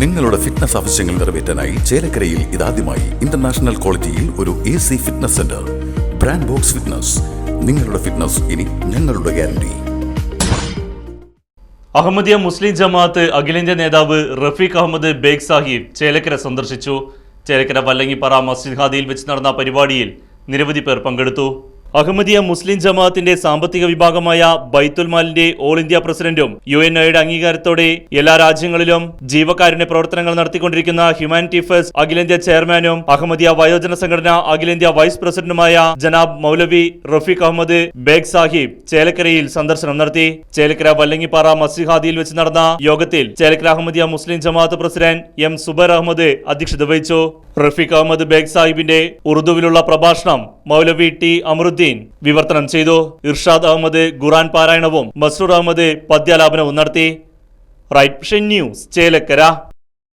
നിങ്ങളുടെ ഫിറ്റ്നസ് ആവശ്യങ്ങൾ നിറവേറ്റാനായി ചേലക്കരയിൽ ഇതാദ്യമായി ഇന്റർനാഷണൽ ക്വാളിറ്റിയിൽ ഒരു A C fitness centre brand box fitness നിങ്ങളുടെ ഫിറ്റ്നസ് ഇനി ഞങ്ങളുടെ ഗ്യാരണ്ടി അഹമ്മദിയ മുസ്ലിം ജമാഅത്ത് അഖിലേന്ത്യാ നേതാവ് റഫീഖ് അഹമ്മദ് ബേഗ് സാഹിബ് ചേലക്കര സന്ദർശിച്ചു. ചേലക്കര വല്ലങ്ങിപ്പറ മസ്ജിദ് ഹാദിയിൽ വെച്ച് നടന്ന പരിപാടിയിൽ നിരവധി പേർ പങ്കെടുത്തു. അഹമ്മദിയ മുസ്ലിം ജമാഅത്തിന്റെ സാമ്പത്തിക വിഭാഗമായ ബൈത്തുൽ മാലിന്റെ ഓൾ ഇന്ത്യ പ്രസിഡന്റും യു എൻ ഒയുടെ അംഗീകാരത്തോടെ എല്ലാ രാജ്യങ്ങളിലും ജീവകാരുണ്യ പ്രവർത്തനങ്ങൾ നടത്തിക്കൊണ്ടിരിക്കുന്ന ഹ്യൂമാനിറ്റി ഫസ്റ്റ് അഖിലേന്ത്യാ ചെയർമാനും അഹമ്മദിയ വയോജന സംഘടന അഖിലേന്ത്യാ വൈസ് പ്രസിഡന്റുമായ ജനാബ് മൗലവി റഫീഖ് അഹമ്മദ് ബേഗ് സാഹിബ് ചേലക്കരയിൽ സന്ദർശനം നടത്തി. ചേലക്കര വല്ലങ്ങിപ്പാറ മസിഹാദിയിൽ വെച്ച് നടന്ന യോഗത്തിൽ ചേലക്കര അഹമ്മദിയ മുസ്ലിം ജമാഅത്ത് പ്രസിഡന്റ് എം സുബർ അഹമ്മദ് അധ്യക്ഷത വഹിച്ചു. റഫീഖ് അഹമ്മദ് ബേഗ് സാഹിബിന്റെ ഉറുദുവിലുള്ള പ്രഭാഷണം മൗലവി ടി അമറുദ്ദീൻ വിവർത്തനം ചെയ്തു. ഇർഷാദ് അഹമ്മദ് ഖുറാൻ പാരായണവും മസൂർ അഹമ്മദ് പദ്യാലാപനവും നടത്തി. Right news Chelakkara.